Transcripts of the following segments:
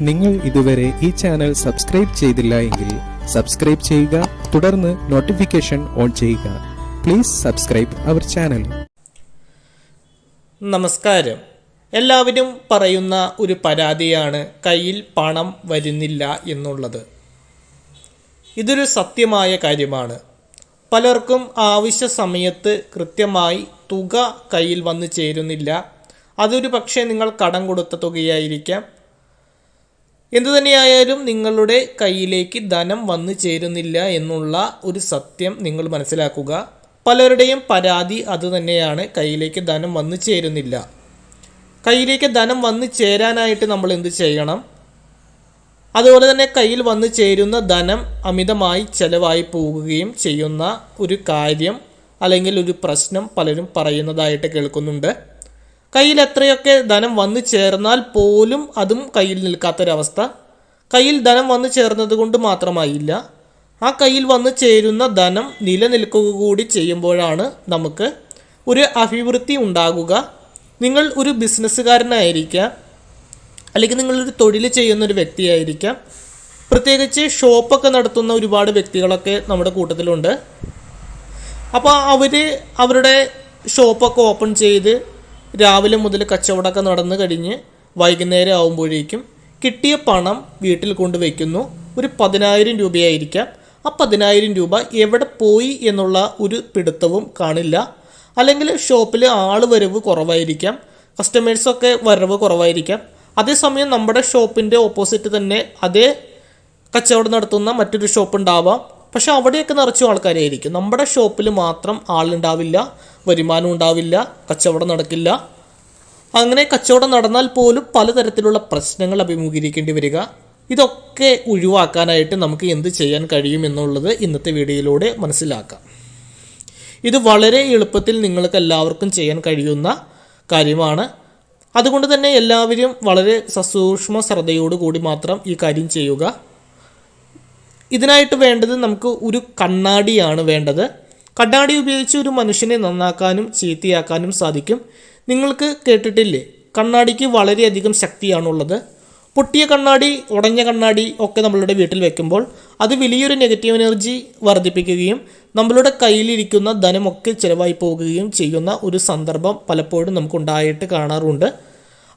നിങ്ങൾ ഇതുവരെ ഈ ചാനൽ സബ്സ്ക്രൈബ് ചെയ്തില്ല എങ്കിൽ സബ്സ്ക്രൈബ് ചെയ്യുക തുടർന്ന് നോട്ടിഫിക്കേഷൻ ഓൺ ചെയ്യുക. പ്ലീസ് സബ്സ്ക്രൈബ് അവർ ചാനൽ നമസ്കാരം. എല്ലാവരും പറയുന്ന ഒരു പരാതിയാണ് കയ്യിൽ പണം വരുന്നില്ല എന്നുള്ളത്. ഇതൊരു സത്യമായ കാര്യമാണ്. പലർക്കും ആവശ്യ സമയത്ത് കൃത്യമായി തുക കയ്യിൽ വന്നു ചേരുന്നില്ല. അതൊരു പക്ഷേ നിങ്ങൾ കടം കൊടുത്ത തുകയായിരിക്കാം. എന്തു തന്നെയായാലും നിങ്ങളുടെ കയ്യിലേക്ക് ധനം വന്നു ചേരുന്നില്ല എന്നുള്ള ഒരു സത്യം നിങ്ങൾ മനസ്സിലാക്കുക. പലരുടെയും പരാതി അതുതന്നെയാണ് കയ്യിലേക്ക് ധനം വന്നു ചേരുന്നില്ല. കയ്യിലേക്ക് ധനം വന്നു ചേരാനായിട്ട് നമ്മൾ എന്ത് ചെയ്യണം? അതുപോലെ തന്നെ കയ്യിൽ വന്നു ചേരുന്ന ധനം അമിതമായി ചെലവായി പോകുകയും ചെയ്യുന്ന ഒരു കാര്യം അല്ലെങ്കിൽ ഒരു പ്രശ്നം പലരും പറയുന്നതായിട്ട് കേൾക്കുന്നുണ്ട്. കയ്യിൽ എത്രയൊക്കെ ധനം വന്നു ചേർന്നാൽ പോലും അതും കയ്യിൽ നിൽക്കാത്തൊരവസ്ഥ. കയ്യിൽ ധനം വന്നു ചേർന്നത് കൊണ്ട് മാത്രമായില്ല ആ കയ്യിൽ വന്നു ചേരുന്ന ധനം നിലനിൽക്കുക കൂടി ചെയ്യുമ്പോഴാണ് നമുക്ക് ഒരു അഭിവൃദ്ധി ഉണ്ടാകുക. നിങ്ങൾ ഒരു ബിസിനസ്സുകാരനായിരിക്കാം അല്ലെങ്കിൽ നിങ്ങളൊരു തൊഴിൽ ചെയ്യുന്ന ഒരു വ്യക്തിയായിരിക്കാം. പ്രത്യേകിച്ച് ഷോപ്പൊക്കെ നടത്തുന്ന ഒരുപാട് വ്യക്തികളൊക്കെ നമ്മുടെ കൂട്ടത്തിലുണ്ട്. അപ്പോൾ അവർ അവരുടെ ഷോപ്പൊക്കെ ഓപ്പൺ ചെയ്ത് രാവിലെ മുതൽ കച്ചവടമൊക്കെ നടന്നു കഴിഞ്ഞ് വൈകുന്നേരം ആകുമ്പോഴേക്കും കിട്ടിയ പണം വീട്ടിൽ കൊണ്ട് വയ്ക്കുന്നു. ഒരു പതിനായിരം രൂപയായിരിക്കാം. ആ പതിനായിരം രൂപ എവിടെ പോയി എന്നുള്ള ഒരു പിടുത്തവും കാണില്ല. അല്ലെങ്കിൽ ഷോപ്പിൽ ആൾ വരവ് കുറവായിരിക്കാം. കസ്റ്റമേഴ്സൊക്കെ വരവ് കുറവായിരിക്കാം. അതേസമയം നമ്മുടെ ഷോപ്പിന്റെ ഓപ്പോസിറ്റ് തന്നെ അതേ കച്ചവടം നടത്തുന്ന മറ്റൊരു ഷോപ്പ് ഉണ്ടാവാം പക്ഷെ അവിടെയൊക്കെ നിറച്ചും ആൾക്കാരായിരിക്കും. നമ്മുടെ ഷോപ്പിൽ മാത്രം ആളുണ്ടാവില്ല വരുമാനം ഉണ്ടാവില്ല കച്ചവടം നടക്കില്ല. അങ്ങനെ കച്ചവടം നടന്നാൽ പോലും പലതരത്തിലുള്ള പ്രശ്നങ്ങൾ അഭിമുഖീകരിക്കേണ്ടി വരിക. ഇതൊക്കെ ഒഴിവാക്കാനായിട്ട് നമുക്ക് എന്ത് ചെയ്യാൻ കഴിയുമെന്നുള്ളത് ഇന്നത്തെ വീഡിയോയിലൂടെ മനസ്സിലാക്കാം. ഇത് വളരെ എളുപ്പത്തിൽ നിങ്ങൾക്ക് എല്ലാവർക്കും ചെയ്യാൻ കഴിയുന്ന കാര്യമാണ്. അതുകൊണ്ട് തന്നെ എല്ലാവരും വളരെ സസൂക്ഷ്മ ശ്രദ്ധയോടുകൂടി മാത്രം ഈ കാര്യം ചെയ്യുക. ഇതിനായിട്ട് വേണ്ടത് നമുക്ക് ഒരു കണ്ണാടിയാണ് വേണ്ടത്. കണ്ണാടി ഉപയോഗിച്ച് ഒരു മനുഷ്യനെ നന്നാക്കാനും ചീത്തയാക്കാനും സാധിക്കും. നിങ്ങൾക്ക് കേട്ടിട്ടില്ലേ? കണ്ണാടിക്ക് വളരെയധികം ശക്തിയാണുള്ളത്. പൊട്ടിയ കണ്ണാടി ഉടഞ്ഞ കണ്ണാടി ഒക്കെ നമ്മളുടെ വീട്ടിൽ വെക്കുമ്പോൾ അത് വലിയൊരു നെഗറ്റീവ് എനർജി വർദ്ധിപ്പിക്കുകയും നമ്മളുടെ കയ്യിലിരിക്കുന്ന ധനമൊക്കെ ചിലവായി പോകുകയും ചെയ്യുന്ന ഒരു സന്ദർഭം പലപ്പോഴും നമുക്കുണ്ടായിട്ട് കാണാറുണ്ട്.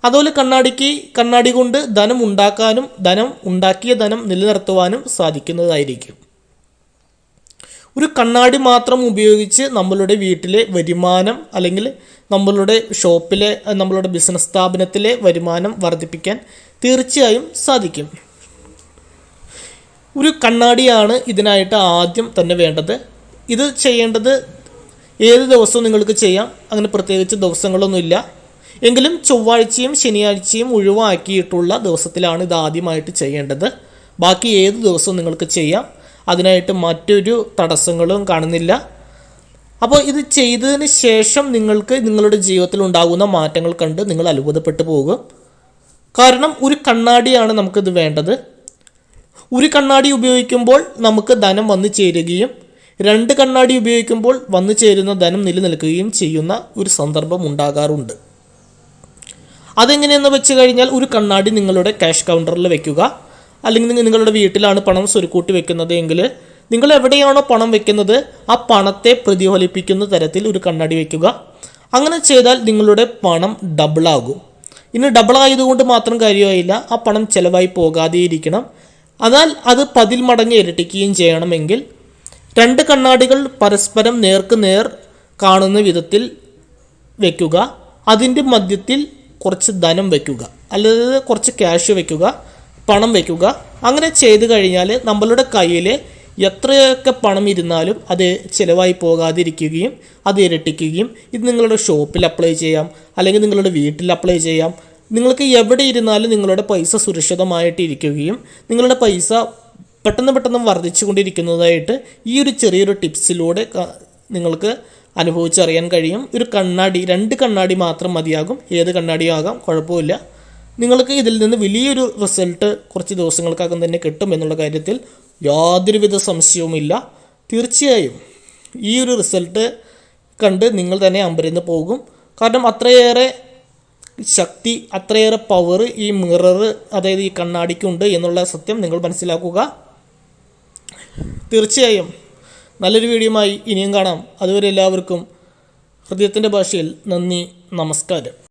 അതുപോലെ കണ്ണാടിക്ക് കണ്ണാടി കൊണ്ട് ധനം ഉണ്ടാക്കാനും ധനം ഉണ്ടാക്കിയ ധനം നിലനിർത്തുവാനും സാധിക്കുന്നതായിരിക്കും. ഒരു കണ്ണാടി മാത്രം ഉപയോഗിച്ച് നമ്മളുടെ വീട്ടിലെ വരുമാനം അല്ലെങ്കിൽ നമ്മളുടെ ഷോപ്പിലെ നമ്മളുടെ ബിസിനസ് സ്ഥാപനത്തിലെ വരുമാനം വർദ്ധിപ്പിക്കാൻ തീർച്ചയായും സാധിക്കും. ഒരു കണ്ണാടിയാണ് ഇതിനായിട്ട് ആദ്യം തന്നെ വേണ്ടത്. ഇത് ചെയ്യേണ്ടത് ഏത് ദിവസവും നിങ്ങൾക്ക് ചെയ്യാം. അങ്ങനെ പ്രത്യേകിച്ച് ദിവസങ്ങളൊന്നുമില്ല. എങ്കിലും ചൊവ്വാഴ്ചയും ശനിയാഴ്ചയും ഒഴിവാക്കിയിട്ടുള്ള ദിവസത്തിലാണ് ഇത് ആദ്യമായിട്ട് ചെയ്യേണ്ടത്. ബാക്കി ഏത് ദിവസവും നിങ്ങൾക്ക് ചെയ്യാം. അതിനായിട്ട് മറ്റൊരു തടസ്സങ്ങളും കാണുന്നില്ല. അപ്പോൾ ഇത് ചെയ്തതിന് ശേഷം നിങ്ങൾക്ക് നിങ്ങളുടെ ജീവിതത്തിൽ ഉണ്ടാകുന്ന മാറ്റങ്ങൾ കണ്ട് നിങ്ങൾ അത്ഭുതപ്പെട്ടു പോകും. കാരണം ഒരു കണ്ണാടിയാണ് നമുക്കിത് വേണ്ടത്. ഒരു കണ്ണാടി ഉപയോഗിക്കുമ്പോൾ നമുക്ക് ധനം വന്നു ചേരുകയും രണ്ട് കണ്ണാടി ഉപയോഗിക്കുമ്പോൾ വന്നു ചേരുന്ന ധനം നിലനിൽക്കുകയും ചെയ്യുന്ന ഒരു സന്ദർഭം ഉണ്ടാകാറുണ്ട്. അതെങ്ങനെയെന്ന് വെച്ച് കഴിഞ്ഞാൽ ഒരു കണ്ണാടി നിങ്ങളുടെ ക്യാഷ് കൗണ്ടറിൽ വെക്കുക. അല്ലെങ്കിൽ നിങ്ങളുടെ വീട്ടിലാണ് പണം സ്വരുക്കൂട്ടി വെക്കുന്നത് എങ്കിൽ നിങ്ങൾ എവിടെയാണോ പണം വെക്കുന്നത് ആ പണത്തെ പ്രതിഫലിപ്പിക്കുന്ന തരത്തിൽ ഒരു കണ്ണാടി വെക്കുക. അങ്ങനെ ചെയ്താൽ നിങ്ങളുടെ പണം ഡബിളാകും ഇനി ഡബിൾ ആയതുകൊണ്ട് മാത്രം കാര്യമായില്ല. ആ പണം ചിലവായി പോകാതെ ഇരിക്കണം എന്നാൽ അത് പതിൽ മടങ്ങ് ഇരട്ടിക്കുകയും ചെയ്യണമെങ്കിൽ രണ്ട് കണ്ണാടികൾ പരസ്പരം നേർക്ക് നേർ കാണുന്ന വിധത്തിൽ വയ്ക്കുക അതിന്റെ മധ്യത്തിൽ കുറച്ച് ധനം വയ്ക്കുക അല്ലാതെ കുറച്ച് ക്യാഷ് വയ്ക്കുക പണം വയ്ക്കുക അങ്ങനെ ചെയ്തു കഴിഞ്ഞാൽ നമ്മളുടെ കയ്യിൽ എത്രയൊക്കെ പണം ഇരുന്നാലും അത് ചിലവായി പോകാതിരിക്കുകയും അത് ഇരട്ടിക്കുകയും ഇത് നിങ്ങളുടെ ഷോപ്പിൽ അപ്ലൈ ചെയ്യാം അല്ലെങ്കിൽ നിങ്ങളുടെ വീട്ടിൽ അപ്ലൈ ചെയ്യാം. നിങ്ങൾക്ക് എവിടെ ഇരുന്നാലും നിങ്ങളുടെ പൈസ സുരക്ഷിതമായിട്ട് ഇരിക്കുകയും നിങ്ങളുടെ പൈസ പെട്ടെന്ന് പെട്ടെന്ന് വർദ്ധിച്ചു കൊണ്ടിരിക്കുന്നതായിട്ട് ഈ ഒരു ചെറിയൊരു ടിപ്സിലൂടെ നിങ്ങൾക്ക് അനുഭവിച്ചറിയാൻ കഴിയും. ഒരു കണ്ണാടി രണ്ട് കണ്ണാടി മാത്രം മതിയാകും. ഏത് കണ്ണാടിയും ആകാം കുഴപ്പമില്ല. നിങ്ങൾക്ക് ഇതിൽ നിന്ന് വലിയൊരു റിസൾട്ട് കുറച്ച് ദിവസങ്ങൾക്കകം തന്നെ കിട്ടും എന്നുള്ള കാര്യത്തിൽ യാതൊരുവിധ സംശയവുമില്ല. തീർച്ചയായും ഈ ഒരു റിസൾട്ട് കണ്ട് നിങ്ങൾ തന്നെ അമ്പരന്ന് പോകും. കാരണം അത്രയേറെ ശക്തി അത്രയേറെ പവർ ഈ മിറർ അതായത് ഈ കണ്ണാടിക്കുണ്ട് എന്നുള്ള സത്യം നിങ്ങൾ മനസ്സിലാക്കുക. തീർച്ചയായും നല്ലൊരു വീഡിയോയുമായി ഇനിയും കാണാം. അതുവരെ എല്ലാവർക്കും ഹൃദയത്തിന്റെ ഭാഷയിൽ നന്ദി നമസ്കാരം.